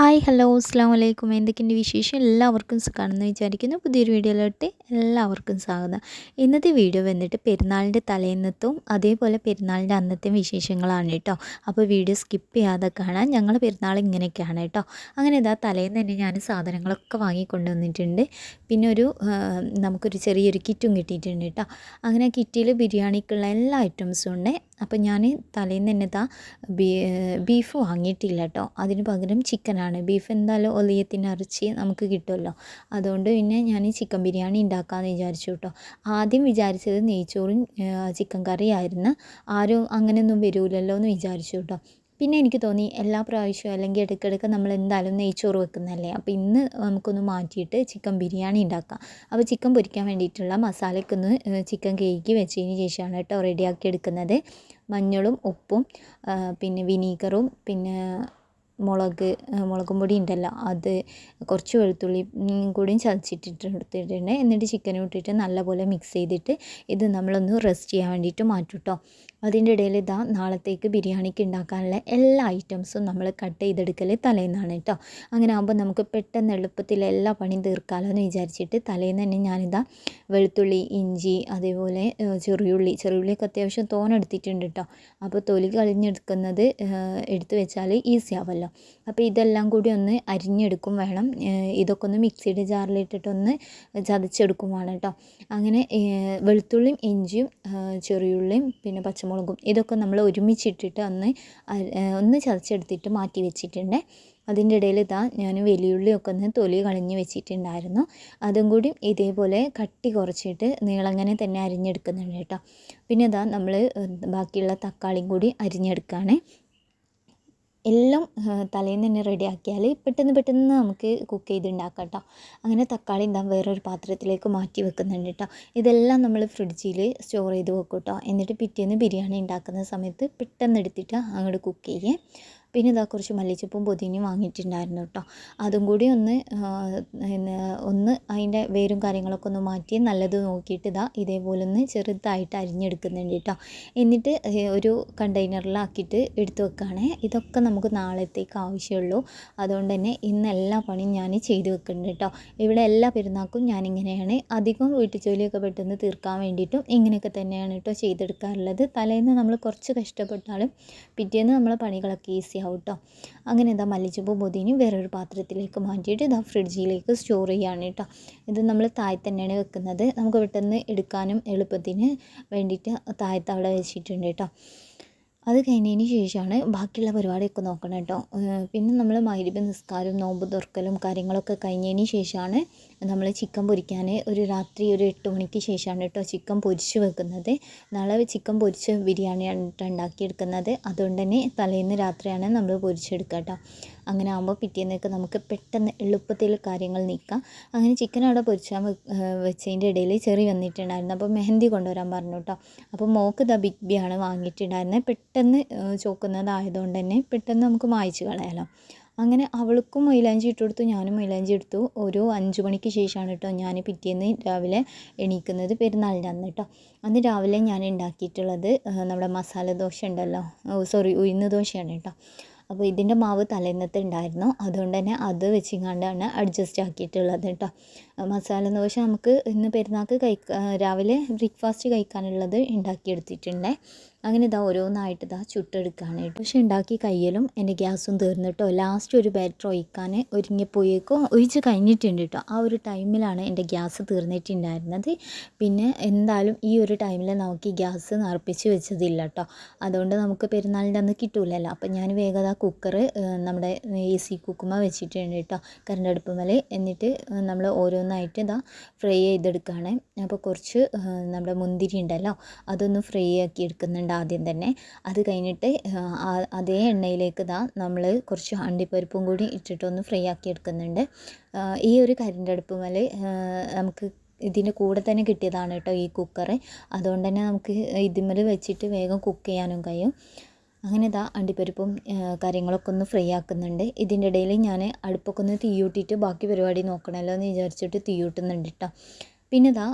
Hi hello അസ്സാം വലൈക്കും എന്തൊക്കെയുണ്ട് വിശേഷം? എല്ലാവർക്കും സുഖമാണെന്ന് വിചാരിക്കുന്നു. പുതിയൊരു വീഡിയോയിലോട്ട് എല്ലാവർക്കും സ്വാഗതം. ഇന്നത്തെ വീഡിയോ വന്നിട്ട് പെരുന്നാളിന്റെ തലേന്നത്തും അതേപോലെ പെരുന്നാളിന്റെ അന്നത്തെയും വിശേഷങ്ങളാണ് കേട്ടോ. അപ്പോൾ വീഡിയോ സ്കിപ്പ് ചെയ്യാതെ കാണാൻ ഞങ്ങൾ പെരുന്നാൾ ഇങ്ങനെയൊക്കെയാണ് കേട്ടോ. അങ്ങനെ ഇതാ തലേന്ന് തന്നെ ഞാൻ സാധനങ്ങളൊക്കെ വാങ്ങിക്കൊണ്ട് വന്നിട്ടുണ്ട് പിന്നെ ഒരു നമുക്കൊരു ചെറിയൊരു കിറ്റും കിട്ടിയിട്ടുണ്ട് കേട്ടോ. അങ്ങനെ കിറ്റിൽ ബിരിയാണിക്കുള്ള എല്ലാ ഐറ്റംസും ഉണ്ട്. അപ്പോൾ ഞാൻ തലേന്ന് തന്നെ താ ബീഫ് വാങ്ങിയിട്ടില്ല കേട്ടോ അതിന് പകരം ചിക്കനാണ്. ബീഫ് എന്തായാലും ഒലിയത്തിന് ഇറച്ചി നമുക്ക് കിട്ടുമല്ലോ അതുകൊണ്ട് പിന്നെ ഞാൻ ചിക്കൻ ബിരിയാണി ഉണ്ടാക്കാമെന്ന് വിചാരിച്ചു കേട്ടോ ആദ്യം വിചാരിച്ചത് നെയ്ച്ചോറും ചിക്കൻ കറിയായിരുന്നു. ആരും അങ്ങനെയൊന്നും വരില്ലല്ലോ എന്ന് വിചാരിച്ചു കേട്ടോ പിന്നെ എനിക്ക് തോന്നി എല്ലാ പ്രാവശ്യവും അല്ലെങ്കിൽ ഇടയ്ക്കിടയ്ക്ക് നമ്മൾ എന്തായാലും നെയ്ച്ചോറ് വെക്കുന്നതല്ലേ? അപ്പോൾ ഇന്ന് നമുക്കൊന്ന് മാറ്റിയിട്ട് ചിക്കൻ ബിരിയാണി ഉണ്ടാക്കാം. അപ്പോൾ ചിക്കൻ പൊരിക്കാൻ വേണ്ടിയിട്ടുള്ള മസാലയ്ക്കൊന്ന് ചിക്കൻ കേക്ക് വെച്ചതിന് ശേഷമാണ് കേട്ടോ റെഡിയാക്കി എടുക്കുന്നത്. മഞ്ഞളും ഉപ്പും പിന്നെ വിനീഗറും പിന്നെ മുളക് മുളകും പൊടി ഉണ്ടല്ലോ അത് കുറച്ച് വെളുത്തുള്ളി കൂടിയും ചതച്ചിട്ടിട്ട് എടുത്തിട്ടുണ്ട്. എന്നിട്ട് ചിക്കനും ഇട്ടിട്ട് നല്ലപോലെ മിക്സ് ചെയ്തിട്ട് ഇത് നമ്മളൊന്ന് റെസ്റ്റ് ചെയ്യാൻ വേണ്ടിയിട്ട് മാറ്റും കേട്ടോ അതിന്റെ ഇടയിൽ ഇതാ നാളത്തേക്ക് ബിരിയാണിക്ക് ഉണ്ടാക്കാനുള്ള എല്ലാ ഐറ്റംസും നമ്മൾ കട്ട് ചെയ്തെടുക്കൽ തലേന്നാണ് കേട്ടോ അങ്ങനെ ആകുമ്പോൾ നമുക്ക് പെട്ടെന്ന് എളുപ്പത്തിൽ എല്ലാ പണിയും തീർക്കാമല്ലോ എന്ന് വിചാരിച്ചിട്ട് തലേന്ന് തന്നെ ഞാനിതാ വെളുത്തുള്ളി ഇഞ്ചി അതേപോലെ ചെറിയുള്ളി ചെറിയുള്ളിയൊക്കെ അത്യാവശ്യം തോനെടുത്തിട്ടുണ്ട് കേട്ടോ അപ്പോൾ തൊലി കളഞ്ഞെടുക്കുന്നത് എടുത്തു വെച്ചാൽ ഈസി ആവുമല്ലോ അപ്പോൾ ഇതെല്ലാം കൂടി ഒന്ന് അരിഞ്ഞെടുക്കും വേണം. ഇതൊക്കെ ഒന്ന് മിക്സിയുടെ ജാറിലിട്ടിട്ടൊന്ന് ചതച്ചെടുക്കും വേണം കേട്ടോ. അങ്ങനെ വെളുത്തുള്ളിയും ഇഞ്ചിയും ചെറിയുള്ളിയും പിന്നെ പച്ചമുളകും ഇതൊക്കെ നമ്മൾ ഒരുമിച്ചിട്ടിട്ട് ഒന്ന് ഒന്ന് ചതച്ചെടുത്തിട്ട് മാറ്റി വെച്ചിട്ടുണ്ട്. അതിന്റെ ഇടയിൽ ഇതാ ഞാൻ വലിയുള്ളിയൊക്കെ ഒന്ന് തൊലി കളഞ്ഞ് വെച്ചിട്ടുണ്ടായിരുന്നു. അതും കൂടി ഇതേപോലെ കട്ടി കുറച്ചിട്ട് നീളങ്ങനെ തന്നെ അരിഞ്ഞെടുക്കുന്നുണ്ട് കേട്ടോ. പിന്നെ ഇതാ നമ്മൾ ബാക്കിയുള്ള തക്കാളിയും കൂടി അരിഞ്ഞെടുക്കുകയാണ് എല്ലാം തലേന്ന് തന്നെ റെഡിയാക്കിയാൽ പെട്ടെന്ന് പെട്ടെന്ന് നമുക്ക് കുക്ക് ചെയ്ത് ഉണ്ടാക്കാം കേട്ടോ അങ്ങനെ തക്കാളി എന്താ വേറൊരു പാത്രത്തിലേക്ക് മാറ്റി വെക്കുന്നുണ്ട് കേട്ടോ ഇതെല്ലാം നമ്മൾ ഫ്രിഡ്ജിൽ സ്റ്റോർ ചെയ്ത് വെക്കും കേട്ടോ എന്നിട്ട് പിറ്റേന്ന് ബിരിയാണി ഉണ്ടാക്കുന്ന സമയത്ത് പെട്ടെന്ന് എടുത്തിട്ട് അങ്ങോട്ട് കുക്ക് ചെയ്യേ. പിന്നെ ഇതാ കുറച്ച് മല്ലിച്ചപ്പും പുതിനയും വാങ്ങിയിട്ടുണ്ടായിരുന്നു കേട്ടോ. അതും കൂടി ഒന്ന് ഒന്ന് അതിന്റെ വേരും കാര്യങ്ങളൊക്കെ ഒന്ന് മാറ്റി നല്ലത് നോക്കിയിട്ട് ഇതാ ഇതേപോലെ ഒന്ന് ചെറുതായിട്ട് അരിഞ്ഞെടുക്കുന്നുണ്ട് കേട്ടോ. എന്നിട്ട് ഒരു കണ്ടെയ്നറിലാക്കിയിട്ട് എടുത്തു വെക്കുകയാണേ. ഇതൊക്കെ നമുക്ക് നാളത്തേക്ക് ആവശ്യമുള്ളൂ. അതുകൊണ്ട് തന്നെ ഇന്ന് എല്ലാ പണിയും ഞാൻ ചെയ്ത് വെക്കുന്നുണ്ട് കേട്ടോ. ഇവിടെ എല്ലാ പെരുന്നാൾക്കും ഞാനിങ്ങനെയാണ്. അധികം വീട്ടു ജോലിയൊക്കെ പെട്ടെന്ന് തീർക്കാൻ വേണ്ടിയിട്ടും ഇങ്ങനെയൊക്കെ തന്നെയാണ് കേട്ടോ ചെയ്തെടുക്കാറുള്ളത്. തലേന്ന് നമ്മൾ കുറച്ച് കഷ്ടപ്പെട്ടാലും പിറ്റേന്ന് നമ്മളെ പണികളൊക്കെ ഈസി ആവും കേട്ടോ അങ്ങനെ ഇതാ മല്ലിച്ചപ്പ് പൊതിനും വേറൊരു പാത്രത്തിലേക്ക് മാറ്റിയിട്ട് ഇതാ ഫ്രിഡ്ജിലേക്ക് സ്റ്റോർ ചെയ്യുകയാണ് കേട്ടോ ഇത് നമ്മൾ താഴെ തന്നെയാണ് വെക്കുന്നത്. നമുക്ക് പെട്ടെന്ന് എടുക്കാനും എളുപ്പത്തിന് വേണ്ടിയിട്ട് താഴത്ത് അവിടെ വെച്ചിട്ടുണ്ട് കേട്ടോ അത് കഴിഞ്ഞതിന് ശേഷമാണ് ബാക്കിയുള്ള പരിപാടിയൊക്കെ നോക്കണം കേട്ടോ പിന്നെ നമ്മൾ മൈരിബ് നിസ്കാരവും നോമ്പ് തുറക്കലും കാര്യങ്ങളൊക്കെ കഴിഞ്ഞതിന് ശേഷമാണ് നമ്മൾ ചിക്കൻ പൊരിക്കാൻ ഒരു രാത്രി ഒരു എട്ട് മണിക്ക് ശേഷമാണ് കേട്ടോ ചിക്കൻ പൊരിച്ച് വെക്കുന്നത്. നാളെ ചിക്കൻ പൊരിച്ച് ബിരിയാണിയാണ് ഉണ്ടാക്കിയെടുക്കുന്നത്. അതുകൊണ്ട് തന്നെ തലേന്ന് രാത്രിയാണ് നമ്മൾ പൊരിച്ചെടുക്കുക കേട്ടോ അങ്ങനെ ആകുമ്പോൾ പിറ്റേന്നൊക്കെ നമുക്ക് പെട്ടെന്ന് എളുപ്പത്തിൽ കാര്യങ്ങൾ നീക്കാം. അങ്ങനെ ചിക്കൻ അവിടെ പൊരിച്ചാൽ വെച്ചതിന്റെ ഇടയിൽ ചെറി വന്നിട്ടുണ്ടായിരുന്നു. അപ്പോൾ മെഹന്തി കൊണ്ടുവരാൻ പറഞ്ഞു കേട്ടോ അപ്പോൾ മോക്ക് ദ ബിഗ് ബി ആണ് വാങ്ങിയിട്ടുണ്ടായിരുന്നത് പെട്ടെന്ന് ചോക്കുന്നതായതുകൊണ്ട് തന്നെ പെട്ടെന്ന് നമുക്ക് മായ്ച്ച് കളയാലോ. അങ്ങനെ അവൾക്കും മൈലാഞ്ചി ഇട്ട് കൊടുത്തു. ഞാനും മൈലാഞ്ചി എടുത്തു. ഒരു അഞ്ച് മണിക്ക് ശേഷമാണ് കേട്ടോ ഞാൻ പിറ്റേന്ന് രാവിലെ എണീക്കുന്നത് പെരുന്നാളിന്റെ അന്ന് കേട്ടോ അന്ന് രാവിലെ ഞാൻ ഉണ്ടാക്കിയിട്ടുള്ളത് നമ്മുടെ മസാല ദോശ ഉണ്ടല്ലോ. സോറി ഉഴുന്ന് ദോശയാണ് കേട്ടോ അപ്പോൾ ഇതിന്റെ മാവ് തലേന്നത്തെ ഉണ്ടായിരുന്നു. അതുകൊണ്ട് തന്നെ അത് വെച്ചിങ്ങാണ്ടാണ് അഡ്ജസ്റ്റ് ആക്കിയിട്ടുള്ളത് കേട്ടോ. മസാല ദോശ നമുക്ക് ഇന്ന് പെരുന്നാൾക്ക് കഴിക്കാൻ രാവിലെ ബ്രേക്ക്ഫാസ്റ്റ് കഴിക്കാനുള്ളത് ഉണ്ടാക്കിയെടുത്തിട്ടുണ്ട്. അങ്ങനെ ഇതാ ഓരോന്നായിട്ട് ഇതാ ചുട്ടെടുക്കുകയാണ് കേട്ടോ പക്ഷെ ഉണ്ടാക്കി കയ്യലും എന്റെ ഗ്യാസും തീർന്നിട്ടോ. ലാസ്റ്റ് ഒരു ബാറ്റർ ഒഴിക്കാൻ ഒരുങ്ങിപ്പോയേക്കും. ഒഴിച്ച് കഴിഞ്ഞിട്ടുണ്ട് കേട്ടോ ആ ഒരു ടൈമിലാണ് എന്റെ ഗ്യാസ് തീർന്നിട്ടുണ്ടായിരുന്നത്. പിന്നെ എന്തായാലും ഈ ഒരു ടൈമിൽ നമുക്ക് ഈ ഗ്യാസ് നിറപ്പിച്ച് വെച്ചതില്ല കേട്ടോ അതുകൊണ്ട് നമുക്ക് പെരുന്നാളിന്റെ അന്ന് കിട്ടൂലല്ലോ. അപ്പം ഞാൻ വേഗത കുക്കർ നമ്മുടെ എ സി കുക്കുമ വെച്ചിട്ടുണ്ട് കേട്ടോ കറണ്ട് അടുപ്പുമേൽ എന്നിട്ട് നമ്മൾ ഓരോന്നായിട്ട് ഇതാ ഫ്രൈ ചെയ്തെടുക്കുകയാണ് അപ്പോൾ കുറച്ച് നമ്മുടെ മുന്തിരി ഉണ്ടല്ലോ. അതൊന്ന് ഫ്രൈ ആക്കി എടുക്കുന്നുണ്ട്. ഇടേണ്ട ആദ്യം തന്നെ. അത് കഴിഞ്ഞിട്ട് അതേ എണ്ണയിലേക്ക് ദാ നമ്മൾ കുറച്ച് അണ്ടിപ്പരിപ്പും കൂടി ഇട്ടിട്ടൊന്ന് ഫ്രൈ ആക്കി എടുക്കുന്നുണ്ട്. ഈ ഒരു കരിന്റെ അടുപ്പുമേൽ നമുക്ക് ഇതിന്റെ കൂടെ തന്നെ കിട്ടിയതാണ് കേട്ടോ ഈ കുക്കറ്. അതുകൊണ്ട് തന്നെ നമുക്ക് ഇതിന്മേൽ വെച്ചിട്ട് വേഗം കുക്ക് ചെയ്യാനും കഴിയും. അങ്ങനെ ഇതാ അണ്ടിപ്പരിപ്പും കാര്യങ്ങളൊക്കെ ഒന്ന് ഫ്രൈ ആക്കുന്നുണ്ട്. ഇതിന്റെ ഇടയിൽ ഞാൻ അടുപ്പൊക്കെ ഒന്ന് തീയൂട്ടിയിട്ട് ബാക്കി പരിപാടി നോക്കണമല്ലോ എന്ന് വിചാരിച്ചിട്ട് തീയൂട്ടുന്നുണ്ട് കേട്ടോ. പിന്നെ ഇതാ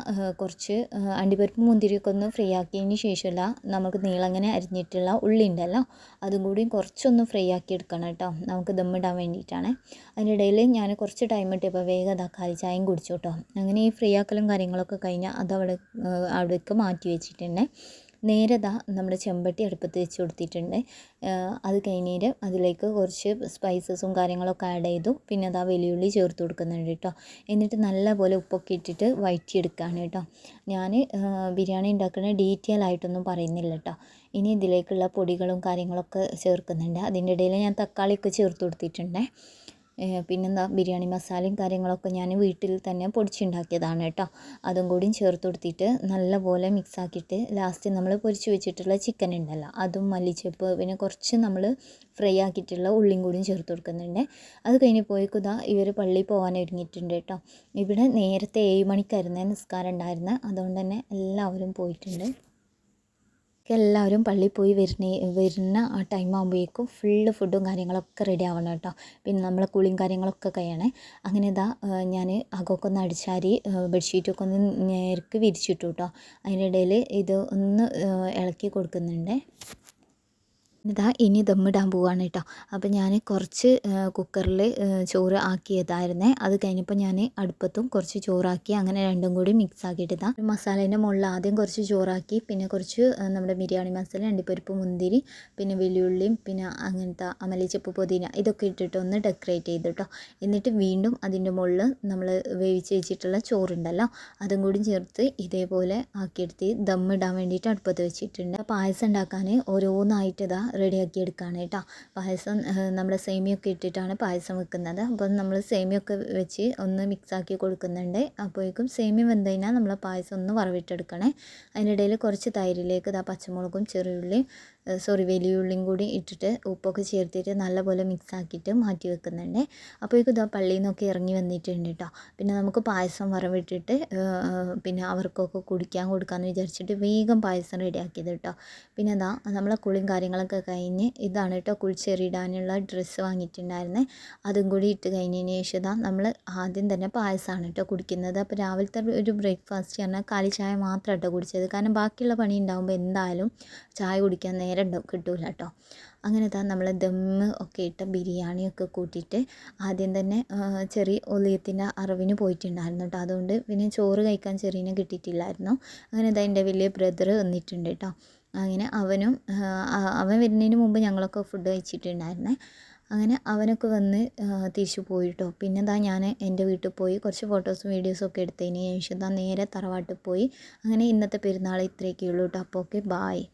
കുറച്ച് അണ്ടിപ്പരിപ്പ് മുന്തിരിയൊക്കെ ഒന്ന് ഫ്രൈ ആക്കിയതിന് ശേഷമല്ല നമുക്ക് നീളങ്ങനെ അരിഞ്ഞിട്ടുള്ള ഉള്ളി ഉണ്ടല്ലോ അതും കൂടി കുറച്ചൊന്ന് ഫ്രൈ ആക്കി എടുക്കണം കേട്ടോ. നമുക്ക് ദമ്മിടാൻ വേണ്ടിയിട്ടാണ്. അതിനിടയിൽ ഞാൻ കുറച്ച് ടൈം കിട്ടിയപ്പോൾ വേഗം അതാ കാലി ചായയും കുടിച്ചു കേട്ടോ. അങ്ങനെ ഈ ഫ്രീ ആക്കലും കാര്യങ്ങളൊക്കെ കഴിഞ്ഞാൽ അത് അവിടെ അവിടേക്ക് മാറ്റി വെച്ചിട്ടുണ്ട്. നേരെ ദാ നമ്മുടെ ചെമ്പട്ടി അടുപ്പത്ത് വെച്ച് കൊടുത്തിട്ടുണ്ട്. അത് കഴിഞ്ഞിട്ട് അതിലേക്ക് കുറച്ച് സ്പൈസസും കാര്യങ്ങളൊക്കെ ആഡ് ചെയ്തു. പിന്നെ അതാ വെല്ലുവിളി ചേർത്ത് കൊടുക്കുന്നുണ്ട് കേട്ടോ. എന്നിട്ട് നല്ലപോലെ ഉപ്പൊക്കെ ഇട്ടിട്ട് വഴറ്റിയെടുക്കുകയാണ് കേട്ടോ. ഞാൻ ബിരിയാണി ഉണ്ടാക്കുന്ന ഡീറ്റെയിൽ ആയിട്ടൊന്നും പറയുന്നില്ല കേട്ടോ. ഇനി ഇതിലേക്കുള്ള പൊടികളും കാര്യങ്ങളൊക്കെ ചേർക്കുന്നുണ്ട്. അതിന്റെ ഇടയിൽ ഞാൻ തക്കാളിയൊക്കെ ചേർത്ത് കൊടുത്തിട്ടുണ്ട്. പിന്നെന്താ ബിരിയാണി മസാലയും കാര്യങ്ങളൊക്കെ ഞാൻ വീട്ടിൽ തന്നെ പൊടിച്ചുണ്ടാക്കിയതാണ് കേട്ടോ. അതും കൂടിയും ചേർത്ത് കൊടുത്തിട്ട് നല്ലപോലെ മിക്സ് ആക്കിയിട്ട് ലാസ്റ്റ് നമ്മൾ പൊരിച്ച് വെച്ചിട്ടുള്ള ചിക്കൻ ഉണ്ടല്ലോ അതും മല്ലിച്ചപ്പ് പിന്നെ കുറച്ച് നമ്മൾ ഫ്രൈ ആക്കിയിട്ടുള്ള ഉള്ളിയും കൂടിയും ചേർത്ത് കൊടുക്കുന്നുണ്ട്. അത് കഴിഞ്ഞ് പോയിക്കുതാ ഇവർ പള്ളി പോകാൻ ഒരുങ്ങിയിട്ടുണ്ട് കേട്ടോ. ഇവിടെ നേരത്തെ ഏഴ് മണിക്കായിരുന്നു നിസ്കാരം ഉണ്ടായിരുന്നത്. അതുകൊണ്ട് തന്നെ എല്ലാവരും പോയിട്ടുണ്ട്. എല്ലാവരും പള്ളി പോയി വരുന്ന വരുന്ന ആ ടൈം ആകുമ്പോഴേക്കും ഫുള്ള് ഫുഡും കാര്യങ്ങളൊക്കെ റെഡി ആവണം കേട്ടോ. പിന്നെ നമ്മളെ കുളിയും കാര്യങ്ങളൊക്കെ കഴിയണേ. അങ്ങനെ ഇതാ ഞാൻ അകമൊക്കെ ഒന്ന് അടിച്ചാരി ബെഡ്ഷീറ്റൊക്കെ ഒന്ന് നേർക്ക് വിരിച്ചിട്ടു കേട്ടോ അതിനിടയിൽ ഇത് ഒന്ന് ഇളക്കി കൊടുക്കുന്നുണ്ട്. ഇതാ ഇനി ദമ്മിടാൻ പോവാണ് കേട്ടോ. അപ്പോൾ ഞാൻ കുറച്ച് കുക്കറിൽ ചോറ് ആക്കിയതായിരുന്നേ. അത് കഴിഞ്ഞപ്പോൾ ഞാൻ അടുപ്പത്തും കുറച്ച് ചോറാക്കി അങ്ങനെ രണ്ടും കൂടി മിക്സ് ആക്കിയിട്ട് ഇതാ മസാലേന്റെ മുകളിൽ ആദ്യം കുറച്ച് ചോറാക്കി പിന്നെ കുറച്ച് നമ്മുടെ ബിരിയാണി മസാല അണ്ടിപ്പരിപ്പ് മുന്തിരി പിന്നെ വെല്ലുള്ളിയും പിന്നെ അങ്ങനത്തെ അമലിച്ചപ്പ് പുതിന ഇതൊക്കെ ഇട്ടിട്ട് ഒന്ന് ഡെക്കറേറ്റ് ചെയ്തു കേട്ടോ എന്നിട്ട് വീണ്ടും അതിന്റെ മുകളിൽ നമ്മൾ വേവിച്ച് വെച്ചിട്ടുള്ള ചോറുണ്ടല്ലോ അതും കൂടി ചേർത്ത് ഇതേപോലെ ആക്കിയെടുത്ത് ദമ്മിടാൻ വേണ്ടിയിട്ട് അടുപ്പത്ത് വെച്ചിട്ടുണ്ട്. പായസം ഉണ്ടാക്കാൻ ഓരോന്നായിട്ട് ഇതാ റെഡിയാക്കി എടുക്കുകയാണ് കേട്ടോ. പായസം നമ്മൾ സേമിയൊക്കെ ഇട്ടിട്ടാണ് പായസം വെക്കുന്നത്. അപ്പം നമ്മൾ സേമിയൊക്കെ വെച്ച് ഒന്ന് മിക്സാക്കി കൊടുക്കുന്നുണ്ട്. അപ്പോഴേക്കും സേമിയ വെന്ത് കഴിഞ്ഞാൽ നമ്മൾ പായസം ഒന്ന് വറവിട്ടെടുക്കണേ. അതിനിടയിൽ കുറച്ച് തൈരിലേക്ക് ഇതാ പച്ചമുളകും ചെറിയുള്ളിയും സോറി വലിയുള്ളിയും കൂടി ഇട്ടിട്ട് ഉപ്പൊക്കെ ചേർത്തിട്ട് നല്ലപോലെ മിക്സ് ആക്കിയിട്ട് മാറ്റി വെക്കുന്നുണ്ട്. അപ്പോഴേക്കും ഇതാ പള്ളിയിൽ നിന്നൊക്കെ ഇറങ്ങി വന്നിട്ടുണ്ട് കേട്ടോ. പിന്നെ നമുക്ക് പായസം വറവിട്ടിട്ട് പിന്നെ അവർക്കൊക്കെ കുടിക്കാൻ കൊടുക്കാമെന്ന് വിചാരിച്ചിട്ട് വേഗം പായസം റെഡിയാക്കിയത് കേട്ടോ. പിന്നെ എന്താ നമ്മളെ കുളിയും കാര്യങ്ങളൊക്കെ കഴിഞ്ഞ് ഇതാണ് കേട്ടോ കുളിച്ചെറിയിടാനുള്ള ഡ്രസ്സ് വാങ്ങിയിട്ടുണ്ടായിരുന്നത് അതും കൂടി ഇട്ട് കഴിഞ്ഞതിന് ശേഷം ഇതാ നമ്മൾ ആദ്യം തന്നെ പായസമാണ് കേട്ടോ കുടിക്കുന്നത്. അപ്പോൾ രാവിലത്തെ ഒരു ബ്രേക്ക്ഫാസ്റ്റ് പറഞ്ഞാൽ കാലി ചായ മാത്രം കേട്ടോ കുടിച്ചത്. കാരണം ബാക്കിയുള്ള പണി ഉണ്ടാകുമ്പോൾ എന്തായാലും ചായ കുടിക്കാൻ നേരം കിട്ടൂല കേട്ടോ. അങ്ങനെ താ നമ്മൾ ദമ്മ് ഒക്കെ ഇട്ട ബിരിയാണിയൊക്കെ കൂട്ടിയിട്ട് ആദ്യം തന്നെ ചെറിയ ഒലിയത്തിന്റെ അറിവിന് പോയിട്ടുണ്ടായിരുന്നു കേട്ടോ. അതുകൊണ്ട് പിന്നെ ചോറ് കഴിക്കാൻ ചെറിയനെ കിട്ടിയിട്ടില്ലായിരുന്നു. അങ്ങനെ ഇതാ എന്റെ വലിയ ബ്രദർ വന്നിട്ടുണ്ട് കേട്ടോ. അങ്ങനെ അവനും അവൻ വരുന്നതിന് മുമ്പ് ഞങ്ങളൊക്കെ ഫുഡ് കഴിച്ചിട്ടുണ്ടായിരുന്നേ. അങ്ങനെ അവനൊക്കെ വന്ന് തിരിച്ചു പോയിട്ടോ. പിന്നെ എന്താ ഞാൻ എന്റെ വീട്ടിൽ പോയി കുറച്ച് ഫോട്ടോസും വീഡിയോസും ഒക്കെ എടുത്തതിന് ശേഷം നേരെ തറവാട്ടിൽ പോയി. അങ്ങനെ ഇന്നത്തെ പെരുന്നാൾ ഇത്രയൊക്കെ ഉള്ളൂ കേട്ടോ അപ്പോൾ ഓക്കെ ബായ്